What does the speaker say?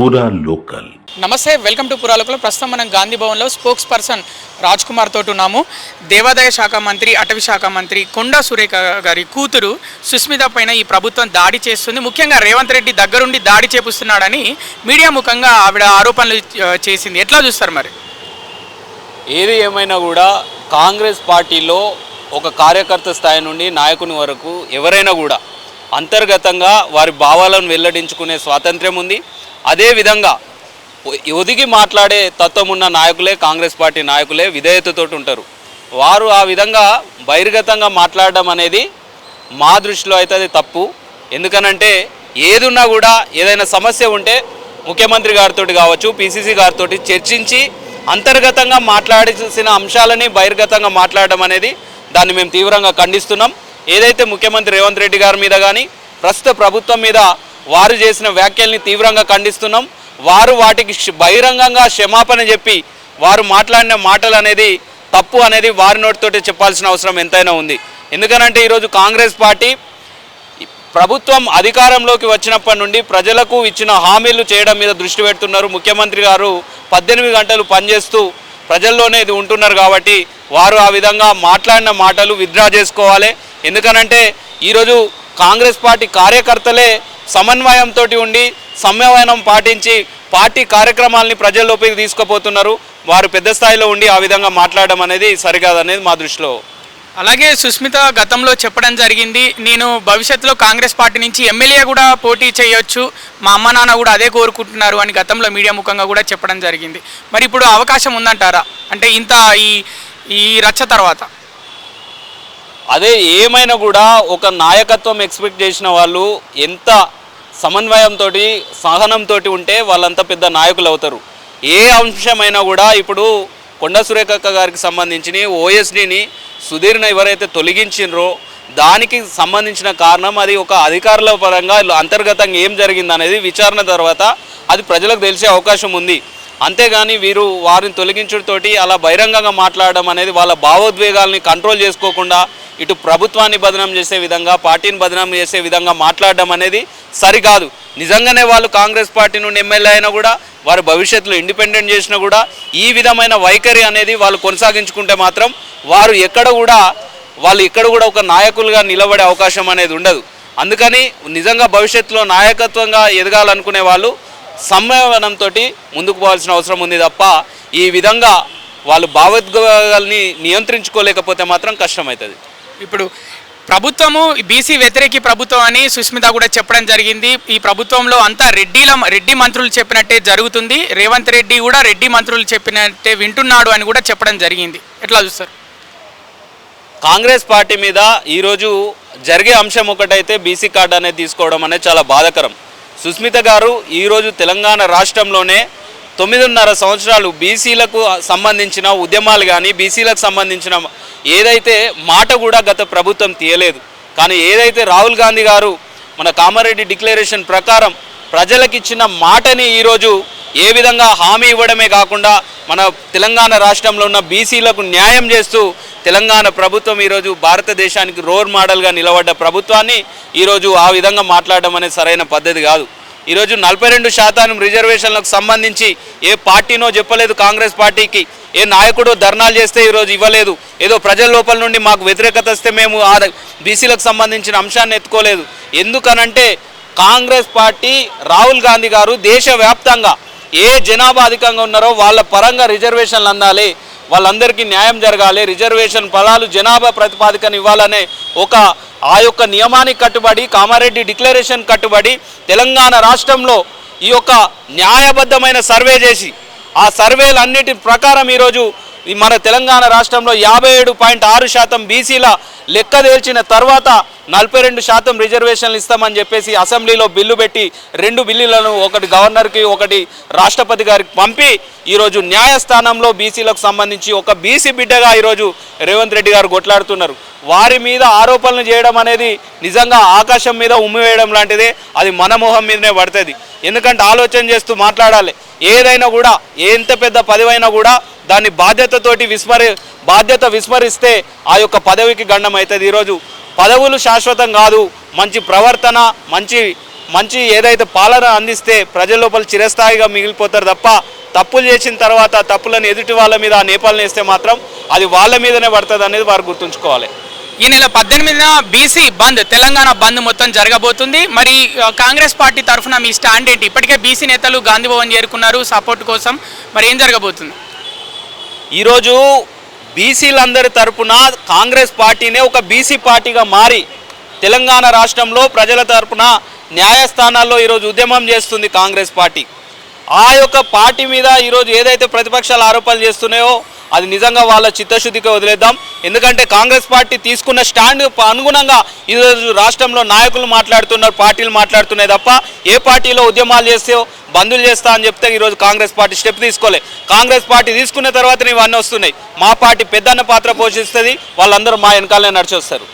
పూరా లోకల్ నమస్తే welcome to పురాలకులు ప్రస్తుతం మనం గాంధీ భవన్లో స్పోక్స్ పర్సన్ రాజ్ కుమార్ తోటి ఉన్నాము. దేవాదాయ శాఖ మంత్రి అటవీ శాఖ మంత్రి కొండా సురేఖ గారి కూతురు సుస్మిత పైన ఈ ప్రభుత్వం దాడి చేస్తుంది. ముఖ్యంగా రేవంత్ రెడ్డి దగ్గరుండి దాడి చేపిస్తున్నాడని మీడియా ముఖంగా ఆవిడ ఆరోపణలు చేసింది. ఎట్లా చూస్తారు మరి? ఏది ఏమైనా కూడా కాంగ్రెస్ పార్టీలో ఒక కార్యకర్త స్థాయి నుండి నాయకుని వరకు ఎవరైనా కూడా అంతర్గతంగా వారి భావాలను వెల్లడించుకునే స్వాతంత్ర్యం ఉంది. అదేవిధంగా ఒదిగి మాట్లాడే తత్వం ఉన్న నాయకులే కాంగ్రెస్ పార్టీ నాయకులే విధేయతతో ఉంటారు. వారు ఆ విధంగా బహిర్గతంగా మాట్లాడడం అనేది మా దృష్టిలో అయితే అది తప్పు. ఎందుకనంటే ఏదున్నా కూడా ఏదైనా సమస్య ఉంటే ముఖ్యమంత్రి గారితో కావచ్చు పిసిసి గారితో చర్చించి అంతర్గతంగా మాట్లాడాల్సిన అంశాలని బహిర్గతంగా మాట్లాడడం అనేది దాన్ని మేము తీవ్రంగా ఖండిస్తున్నాం. ఏదైతే ముఖ్యమంత్రి రేవంత్ రెడ్డి గారి మీద కానీ ప్రస్తుత ప్రభుత్వం మీద వారు చేసిన వ్యాఖ్యల్ని తీవ్రంగా ఖండిస్తున్నాం. వారు వాటికి బహిరంగంగా క్షమాపణ చెప్పి వారు మాట్లాడిన మాటలు అనేది తప్పు అనేది వారి నోటితోటి చెప్పాల్సిన అవసరం ఎంతైనా ఉంది. ఎందుకనంటే ఈరోజు కాంగ్రెస్ పార్టీ ప్రభుత్వం అధికారంలోకి వచ్చినప్పటి నుండి ప్రజలకు ఇచ్చిన హామీలు చేయడం మీద దృష్టి పెడుతున్నారు. ముఖ్యమంత్రి గారు పద్దెనిమిది గంటలు పనిచేస్తూ ప్రజల్లోనే ఇది ఉంటున్నారు కాబట్టి వారు ఆ విధంగా మాట్లాడిన మాటలు విత్డ్రా చేసుకోవాలి. ఎందుకనంటే ఈరోజు కాంగ్రెస్ పార్టీ కార్యకర్తలే సమన్వయంతో ఉండి సమన్వయం పాటించి పార్టీ కార్యక్రమాలని ప్రజల్లోకి తీసుకుపోతున్నారు. వారు పెద్ద స్థాయిలో ఉండి ఆ విధంగా మాట్లాడడం అనేది సరికాదనేది మా దృష్టిలో. అలాగే సుస్మిత గతంలో చెప్పడం జరిగింది. నేను భవిష్యత్తులో కాంగ్రెస్ పార్టీ నుంచి ఎమ్మెల్యే కూడా పోటీ చేయొచ్చు. మా అమ్మ నాన్న కూడా అదే కోరుకుంటున్నారు అని గతంలో మీడియా ముఖంగా కూడా చెప్పడం జరిగింది. మరి ఇప్పుడు అవకాశం ఉందంటారా? అంటే ఇంత ఈ ఈ రచ్చ తర్వాత. అదే ఏమైనా కూడా ఒక నాయకత్వం ఎక్స్పెక్ట్ చేసిన వాళ్ళు ఎంత సమన్వయంతో సహనంతో ఉంటే వాళ్ళంత పెద్ద నాయకులు అవుతారు. ఏ అంశమైనా కూడా ఇప్పుడు కొండ సురేఖక్క గారికి సంబంధించిన ఓఎస్డిని సుధీర్ను ఎవరైతే తొలగించినరో దానికి సంబంధించిన కారణం అది ఒక అధికారుల పరంగా అంతర్గతంగా ఏం జరిగిందనేది విచారణ తర్వాత అది ప్రజలకు తెలిసే అవకాశం ఉంది. అంతేగాని వీరు వారిని తొలగించడంతోటి అలా బహిరంగంగా మాట్లాడడం అనేది వాళ్ళ భావోద్వేగాల్ని కంట్రోల్ చేసుకోకుండా ఇటు ప్రభుత్వాన్ని బదనాం చేసే విధంగా పార్టీని బదనాం చేసే విధంగా మాట్లాడడం అనేది సరికాదు. నిజంగానే వాళ్ళు కాంగ్రెస్ పార్టీ నుండి ఎమ్మెల్యే అయినా కూడా వారు భవిష్యత్తులో ఇండిపెండెంట్ చేసినా కూడా ఈ విధమైన వైఖరి అనేది వాళ్ళు కొనసాగించుకుంటే మాత్రం వారు ఎక్కడ కూడా వాళ్ళు ఇక్కడ కూడా ఒక నాయకులుగా నిలబడే అవకాశం అనేది ఉండదు. అందుకని నిజంగా భవిష్యత్తులో నాయకత్వంగా ఎదగాలనుకునే వాళ్ళు సమ్మేళనంతో ముందుకు పోవాల్సిన అవసరం ఉంది తప్ప ఈ విధంగా వాళ్ళు భావోద్వేగాల్ని నియంత్రించుకోలేకపోతే మాత్రం కష్టమవుతుంది ఇప్పుడు ప్రభుత్వము బీసీ వ్యతిరేకి ప్రభుత్వం అని సుస్మిత కూడా చెప్పడం జరిగింది. ఈ ప్రభుత్వంలో అంతా రెడ్డిల రెడ్డి మంత్రులు చెప్పినట్టే జరుగుతుంది. రేవంత్ రెడ్డి కూడా రెడ్డి మంత్రులు చెప్పినట్టే వింటున్నాడు అని కూడా చెప్పడం జరిగింది. ఎట్లా చూస్తారు? కాంగ్రెస్ పార్టీ మీద ఈరోజు జరిగే అంశం ఒకటైతే బీసీ కార్డు అనేది తీసుకోవడం అనేది చాలా బాధాకరం. సుస్మిత గారు ఈరోజు తెలంగాణ రాష్ట్రంలోనే తొమ్మిదిన్నర సంవత్సరాలు బీసీలకు సంబంధించిన ఉద్యమాలు కానీ బీసీలకు సంబంధించిన ఏదైతే మాట కూడా గత ప్రభుత్వం తీయలేదు. కానీ ఏదైతే రాహుల్ గాంధీ గారు మన కామారెడ్డి డిక్లరేషన్ ప్రకారం ప్రజలకిచ్చిన మాటని ఈరోజు ఏ విధంగా హామీ ఇవ్వడమే కాకుండా మన తెలంగాణ రాష్ట్రంలో ఉన్న బీసీలకు న్యాయం చేస్తూ తెలంగాణ ప్రభుత్వం ఈరోజు భారతదేశానికి రోల్ మోడల్గా నిలబడ్డ ప్రభుత్వాన్ని ఈరోజు ఆ విధంగా మాట్లాడడం అనేది సరైన పద్ధతి కాదు. ఈరోజు నలభై రెండు శాతం రిజర్వేషన్లకు సంబంధించి ఏ పార్టీనో చెప్పలేదు కాంగ్రెస్ పార్టీకి ఏ నాయకుడు ధర్నాలు చేస్తే ఈరోజు ఇవ్వలేదు. ఏదో ప్రజల లోపల నుండి మాకు వ్యతిరేకత వస్తే మేము ఆ బీసీలకు సంబంధించిన అంశాన్ని ఎత్తుకోలేదు. ఎందుకనంటే కాంగ్రెస్ పార్టీ రాహుల్ గాంధీ గారు దేశవ్యాప్తంగా ఏ జనాభా అధికంగా ఉన్నారో వాళ్ళ పరంగా రిజర్వేషన్లు అందాలి వాళ్ళందరికీ న్యాయం జరగాలి రిజర్వేషన్ ఫలాలు జనాభా ప్రతిపాదికను ఇవ్వాలనే ఒక ఆ యొక్క నియమానికి కట్టుబడి కామారెడ్డి డిక్లరేషన్ కట్టుబడి తెలంగాణ రాష్ట్రంలో ఈ యొక్క న్యాయబద్ధమైన సర్వే చేసి ఆ సర్వేలన్నిటి ప్రకారం ఈరోజు మన తెలంగాణ రాష్ట్రంలో యాభై ఏడు పాయింట్ ఆరు శాతం బీసీల లెక్క తేల్చిన తర్వాత నలభై రెండు శాతం రిజర్వేషన్లు ఇస్తామని చెప్పేసి అసెంబ్లీలో బిల్లు పెట్టి రెండు బిల్లులను ఒకటి గవర్నర్కి ఒకటి రాష్ట్రపతి గారికి పంపి ఈరోజు న్యాయస్థానంలో బీసీలకు సంబంధించి ఒక బీసీ బిడ్డగా ఈరోజు రేవంత్ రెడ్డి గారు కొట్లాడుతున్నారు. వారి మీద ఆరోపణలు చేయడం అనేది నిజంగా ఆకాశం మీద ఉమ్మి వేయడం లాంటిదే అది మన మొహం మీదనే పడుతుంది. ఎందుకంటే ఆలోచన చేస్తూ మాట్లాడాలి. ఏదైనా కూడా ఎంత పెద్ద పదివైనా కూడా దాన్ని బాధ్యతతోటి విస్మరి బాధ్యత విస్మరిస్తే ఆ యొక్క పదవికి గండం అవుతుంది ఈరోజు పదవులు శాశ్వతం కాదు. మంచి ప్రవర్తన మంచి మంచి ఏదైతే పాలన అందిస్తే ప్రజల లోపల చిరస్థాయిగా మిగిలిపోతారు తప్ప తప్పులు చేసిన తర్వాత తప్పులను ఎదుటి వాళ్ళ మీద ఆ నేపాలను వేస్తే మాత్రం అది వాళ్ళ మీదనే పడుతుంది అనేది వారు గుర్తుంచుకోవాలి. ఈ నెల పద్దెనిమిదిన బీసీ బంద్ తెలంగాణ బంద్ మొత్తం జరగబోతుంది. మరి కాంగ్రెస్ పార్టీ తరఫున మీ స్టాండ్ ఏంటి? ఇప్పటికే బీసీ నేతలు గాంధీ భవన్ చేరుకున్నారు సపోర్ట్ కోసం. మరి ఏం జరగబోతుంది? ఈరోజు బీసీలందరి తరపున కాంగ్రెస్ పార్టీనే ఒక బీసీ పార్టీగా మారి తెలంగాణ రాష్ట్రంలో ప్రజల తరపున న్యాయస్థానాల్లో ఈరోజు ఉద్యమం చేస్తుంది కాంగ్రెస్ పార్టీ. ఆ యొక్క పార్టీ మీద ఈరోజు ఏదైతే ప్రతిపక్షాలు ఆరోపణలు చేస్తున్నాయో అది నిజంగా వాళ్ళ చిత్తశుద్ధికి వదిలేద్దాం. ఎందుకంటే కాంగ్రెస్ పార్టీ తీసుకున్న స్టాండ్ అనుగుణంగా ఈరోజు రాష్ట్రంలో నాయకులు మాట్లాడుతున్నారు పార్టీలు మాట్లాడుతున్నాయి తప్ప ఏ పార్టీలో ఉద్యమాలు చేస్తే బంధులు చేస్తా అని చెప్తే ఈరోజు కాంగ్రెస్ పార్టీ స్టెప్ తీసుకోలే. కాంగ్రెస్ పార్టీ తీసుకున్న తర్వాత ఇవన్నీ వస్తున్నాయి. మా పార్టీ పెద్దన్న పాత్ర పోషిస్తుంది వాళ్ళందరూ మా వెనకాలనే నడిచొస్తారు.